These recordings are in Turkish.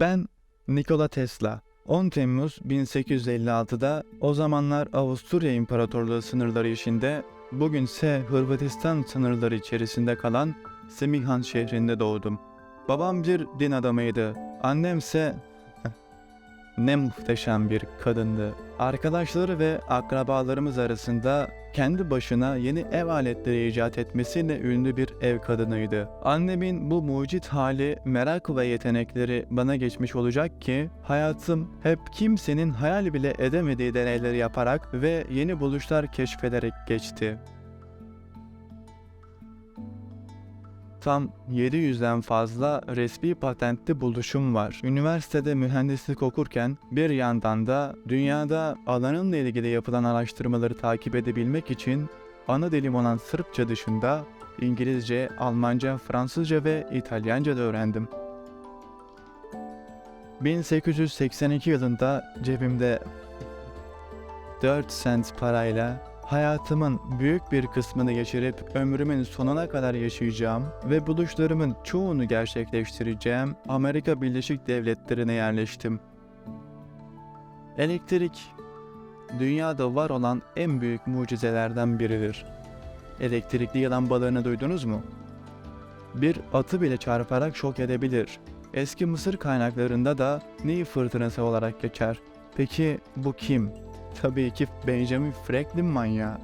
Ben Nikola Tesla. 10 Temmuz 1856'da o zamanlar Avusturya İmparatorluğu sınırları içinde, bugünse Hırvatistan sınırları içerisinde kalan Semihan şehrinde doğdum. Babam bir din adamıydı. Annemse ne muhteşem bir kadındı. Arkadaşları ve akrabalarımız arasında kendi başına yeni ev aletleri icat etmesiyle ünlü bir ev kadınıydı. Annemin bu mucit hali, merak ve yetenekleri bana geçmiş olacak ki hayatım hep kimsenin hayal bile edemediği deneyleri yaparak ve yeni buluşlar keşfederek geçti. Tam 700'den fazla resmi patentli buluşum var. Üniversitede mühendislik okurken bir yandan da dünyada alanımla ilgili yapılan araştırmaları takip edebilmek için ana dilim olan Sırpça dışında İngilizce, Almanca, Fransızca ve İtalyanca da öğrendim. 1882 yılında cebimde 4 sent parayla hayatımın büyük bir kısmını geçirip ömrümün sonuna kadar yaşayacağım ve buluşlarımın çoğunu gerçekleştireceğim Amerika Birleşik Devletleri'ne yerleştim. Elektrik, dünyada var olan en büyük mucizelerden biridir. Elektrikli yılan balığını duydunuz mu? Bir atı bile çarparak şok edebilir. Eski Mısır kaynaklarında da Nil fırtınası olarak geçer. Peki bu kim? Tabii ki Benjamin Franklin manyağı.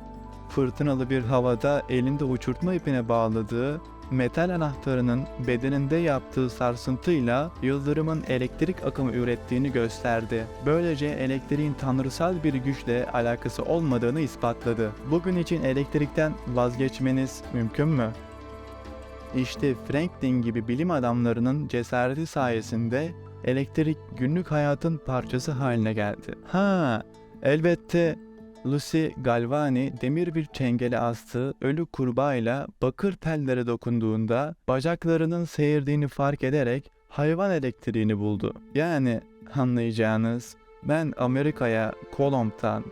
Fırtınalı bir havada elinde uçurtma ipine bağladığı metal anahtarının bedeninde yaptığı sarsıntıyla yıldırımın elektrik akımı ürettiğini gösterdi. Böylece elektriğin tanrısal bir güçle alakası olmadığını ispatladı. Bugün için elektrikten vazgeçmeniz mümkün mü? İşte Franklin gibi bilim adamlarının cesareti sayesinde elektrik günlük hayatın parçası haline geldi. Ha, elbette Lucy Galvani demir bir çengele astığı ölü kurbağayla bakır tellere dokunduğunda bacaklarının seyirdiğini fark ederek hayvan elektriğini buldu. Yani anlayacağınız ben Amerika'ya Kolomb'tan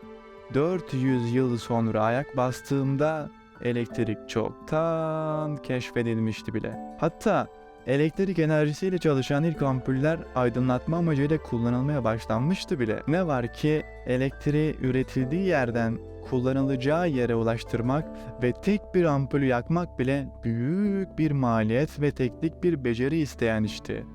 400 yıl sonra ayak bastığımda elektrik çoktan keşfedilmişti bile. Hatta elektrik enerjisiyle çalışan ilk ampuller aydınlatma amacıyla kullanılmaya başlanmıştı bile. Ne var ki elektriği üretildiği yerden kullanılacağı yere ulaştırmak ve tek bir ampulü yakmak bile büyük bir maliyet ve teknik bir beceri isteyen işti.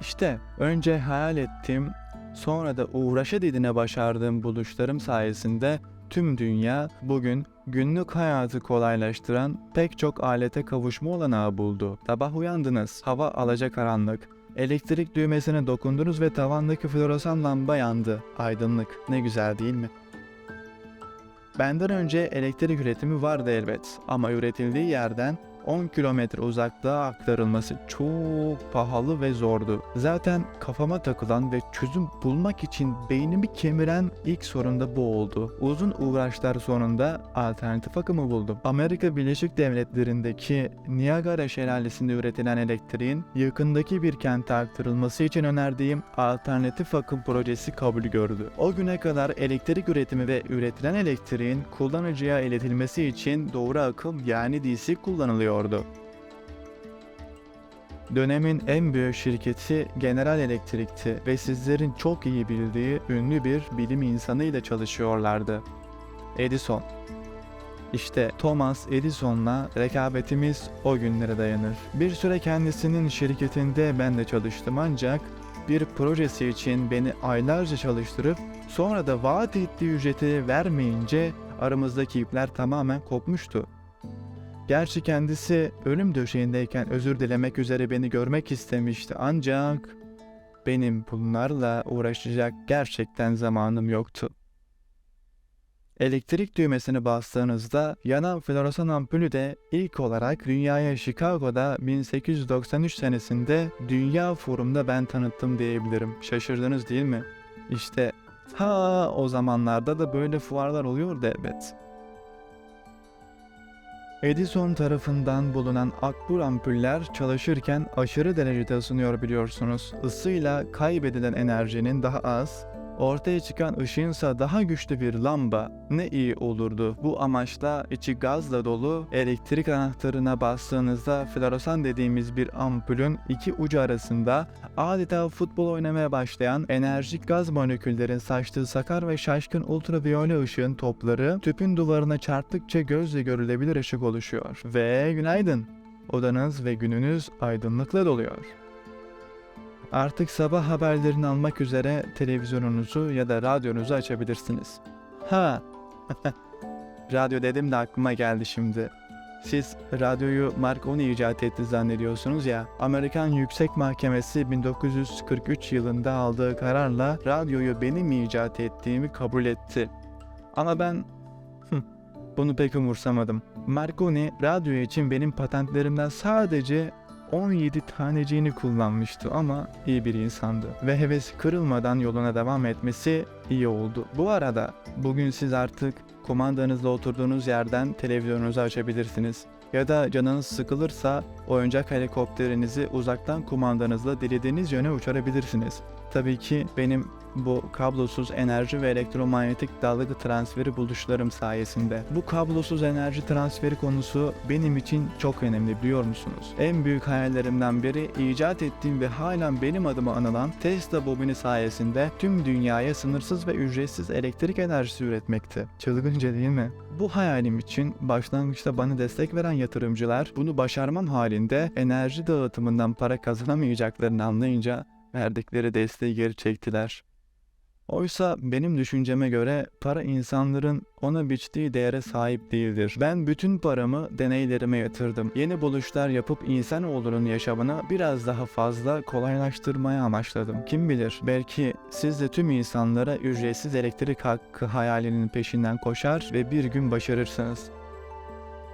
İşte önce hayal ettiğim, sonra da uğraşa didine başardığım buluşlarım sayesinde tüm dünya bugün günlük hayatı kolaylaştıran pek çok alete kavuşma olanağı buldu. Sabah uyandınız, hava alacakaranlık. Elektrik düğmesine dokundunuz ve tavandaki floresan lamba yandı. Aydınlık. Ne güzel değil mi? Benden önce elektrik üretimi vardı elbet ama üretildiği yerden 10 kilometre uzaklığa aktarılması çok pahalı ve zordu. Zaten kafama takılan ve çözüm bulmak için beynimi kemiren ilk sorun da bu oldu. Uzun uğraşlar sonunda alternatif akımı buldum. Amerika Birleşik Devletleri'ndeki Niagara şelalesinde üretilen elektriğin yakındaki bir kente aktarılması için önerdiğim alternatif akım projesi kabul gördü. O güne kadar elektrik üretimi ve üretilen elektriğin kullanıcıya iletilmesi için doğru akım yani DC kullanılıyordu. Dönemin en büyük şirketi General Electric'ti ve sizlerin çok iyi bildiği ünlü bir bilim insanı ile çalışıyorlardı. Edison. İşte Thomas Edison'la rekabetimiz o günlere dayanır. Bir süre kendisinin şirketinde ben de çalıştım ancak bir projesi için beni aylarca çalıştırıp sonra da vaat ettiği ücreti vermeyince aramızdaki ipler tamamen kopmuştu. Gerçi kendisi ölüm döşeğindeyken özür dilemek üzere beni görmek istemişti ancak benim bunlarla uğraşacak gerçekten zamanım yoktu. Elektrik düğmesini bastığınızda yanan floresan ampulü de ilk olarak dünyaya Chicago'da 1893 senesinde Dünya Forum'da ben tanıttım diyebilirim. Şaşırdınız değil mi? İşte ha o zamanlarda da böyle fuarlar oluyordu elbet. Edison tarafından bulunan akbur ampuller çalışırken aşırı derecede ısınıyor biliyorsunuz. Isıyla kaybedilen enerjinin daha az, Ortaya çıkan ışığınsa daha güçlü bir lamba ne iyi olurdu. Bu amaçla içi gazla dolu elektrik anahtarına bastığınızda floresan dediğimiz bir ampulün iki ucu arasında adeta futbol oynamaya başlayan enerjik gaz moleküllerin saçtığı sakar ve şaşkın ultraviyole ışığın topları tüpün duvarına çarptıkça gözle görülebilir ışık oluşuyor. Ve günaydın. Odanız ve gününüz aydınlıkla doluyor. Artık sabah haberlerini almak üzere televizyonunuzu ya da radyonuzu açabilirsiniz. Ha, radyo dedim de aklıma geldi şimdi. Siz radyoyu Marconi icat etti zannediyorsunuz ya. Amerikan Yüksek Mahkemesi 1943 yılında aldığı kararla radyoyu benim icat ettiğimi kabul etti. Ama ben bunu pek umursamadım. Marconi radyo için benim patentlerimden sadece 17 taneciğini kullanmıştı ama iyi bir insandı. Ve hevesi kırılmadan yoluna devam etmesi iyi oldu. Bu arada bugün siz artık kumandanızla oturduğunuz yerden televizyonunuzu açabilirsiniz. Ya da canınız sıkılırsa oyuncak helikopterinizi uzaktan kumandanızla dilediğiniz yöne uçurabilirsiniz. Tabii ki benim bu kablosuz enerji ve elektromanyetik dalga transferi buluşlarım sayesinde. Bu kablosuz enerji transferi konusu benim için çok önemli biliyor musunuz? En büyük hayallerimden biri icat ettiğim ve halen benim adıma anılan Tesla bobini sayesinde tüm dünyaya sınırsız ve ücretsiz elektrik enerjisi üretmekti. Çılgınca değil mi? Bu hayalim için başlangıçta bana destek veren yatırımcılar bunu başarmam halinde enerji dağıtımından para kazanamayacaklarını anlayınca verdikleri desteği geri çektiler. Oysa benim düşünceme göre para insanların ona biçtiği değere sahip değildir. Ben bütün paramı deneylerime yatırdım. Yeni buluşlar yapıp insanoğlunun yaşamını biraz daha fazla kolaylaştırmaya amaçladım. Kim bilir belki siz de tüm insanlara ücretsiz elektrik hakkı hayalinin peşinden koşar ve bir gün başarırsınız.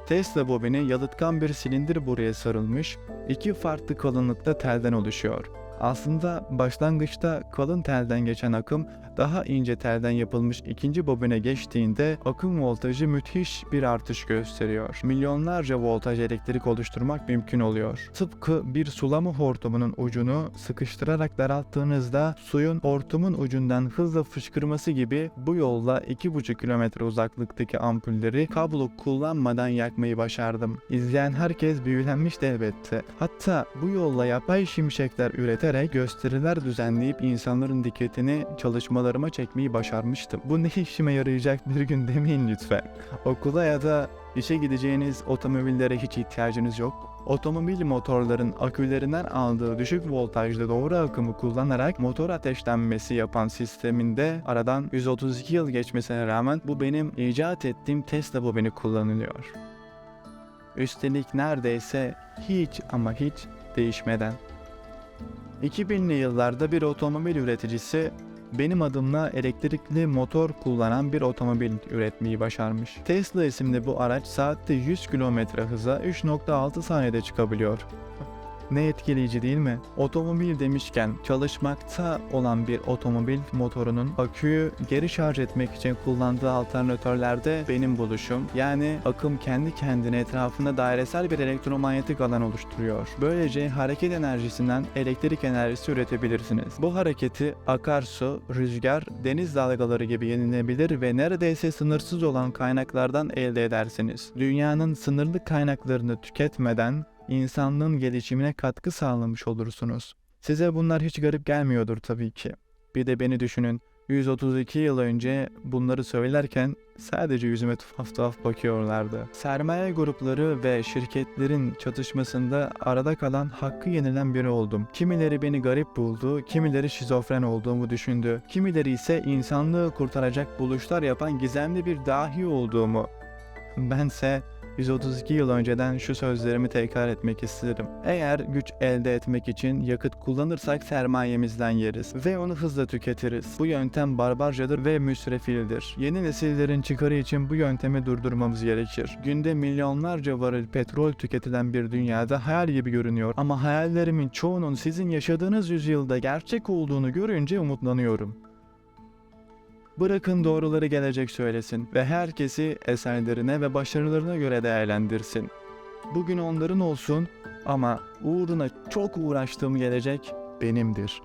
Tesla bobini yalıtkan bir silindir buraya sarılmış, iki farklı kalınlıkta telden oluşuyor. Aslında başlangıçta kalın telden geçen akım daha ince telden yapılmış ikinci bobine geçtiğinde akım voltajı müthiş bir artış gösteriyor. Milyonlarca voltaj elektrik oluşturmak mümkün oluyor. Tıpkı bir sulama hortumunun ucunu sıkıştırarak daralttığınızda suyun hortumun ucundan hızla fışkırması gibi bu yolla 2,5 kilometre uzaklıktaki ampulleri kablo kullanmadan yakmayı başardım. İzleyen herkes büyülenmişti elbette. Hatta bu yolla yapay şimşekler üreterek gösteriler düzenleyip insanların dikkatini çalışmalarıma çekmeyi başarmıştım. Bu ne işime yarayacak bir gün demeyin lütfen. Okula ya da işe gideceğiniz otomobillere hiç ihtiyacınız yok. Otomobil motorların akülerinden aldığı düşük voltajlı doğru akımı kullanarak motor ateşlenmesi yapan sisteminde aradan 132 yıl geçmesine rağmen bu benim icat ettiğim Tesla bobini kullanılıyor. Üstelik neredeyse hiç ama hiç değişmeden. 2000'li yıllarda bir otomobil üreticisi benim adımla elektrikli motor kullanan bir otomobil üretmeyi başarmış. Tesla isimli bu araç saatte 100 km hıza 3.6 saniyede çıkabiliyor. Ne etkileyici değil mi? Otomobil demişken çalışmakta olan bir otomobil motorunun aküyü geri şarj etmek için kullandığı alternatörlerde benim buluşum. Yani akım kendi kendine etrafında dairesel bir elektromanyetik alan oluşturuyor. Böylece hareket enerjisinden elektrik enerjisi üretebilirsiniz. Bu hareketi akarsu, rüzgar, deniz dalgaları gibi yenilebilir ve neredeyse sınırsız olan kaynaklardan elde edersiniz. Dünyanın sınırlı kaynaklarını tüketmeden insanlığın gelişimine katkı sağlamış olursunuz. Size bunlar hiç garip gelmiyordur tabii ki. Bir de beni düşünün. 132 yıl önce bunları söylerken sadece yüzüme tuhaf tuhaf bakıyorlardı. Sermaye grupları ve şirketlerin çatışmasında arada kalan hakkı yenilen biri oldum. Kimileri beni garip buldu, kimileri şizofren olduğumu düşündü, kimileri ise insanlığı kurtaracak buluşlar yapan gizemli bir dahi olduğumu. Bense 132 yıl önceden şu sözlerimi tekrar etmek isterim. Eğer güç elde etmek için yakıt kullanırsak sermayemizden yeriz ve onu hızla tüketiriz. Bu yöntem barbarcadır ve müsrefildir. Yeni nesillerin çıkarı için bu yöntemi durdurmamız gerekir. Günde milyonlarca varil petrol tüketilen bir dünyada hayal gibi görünüyor ama hayallerimin çoğunun sizin yaşadığınız yüzyılda gerçek olduğunu görünce umutlanıyorum. Bırakın doğruları gelecek söylesin ve herkesi eserlerine ve başarılarına göre değerlendirsin. Bugün onların olsun ama uğruna çok uğraştığım gelecek benimdir.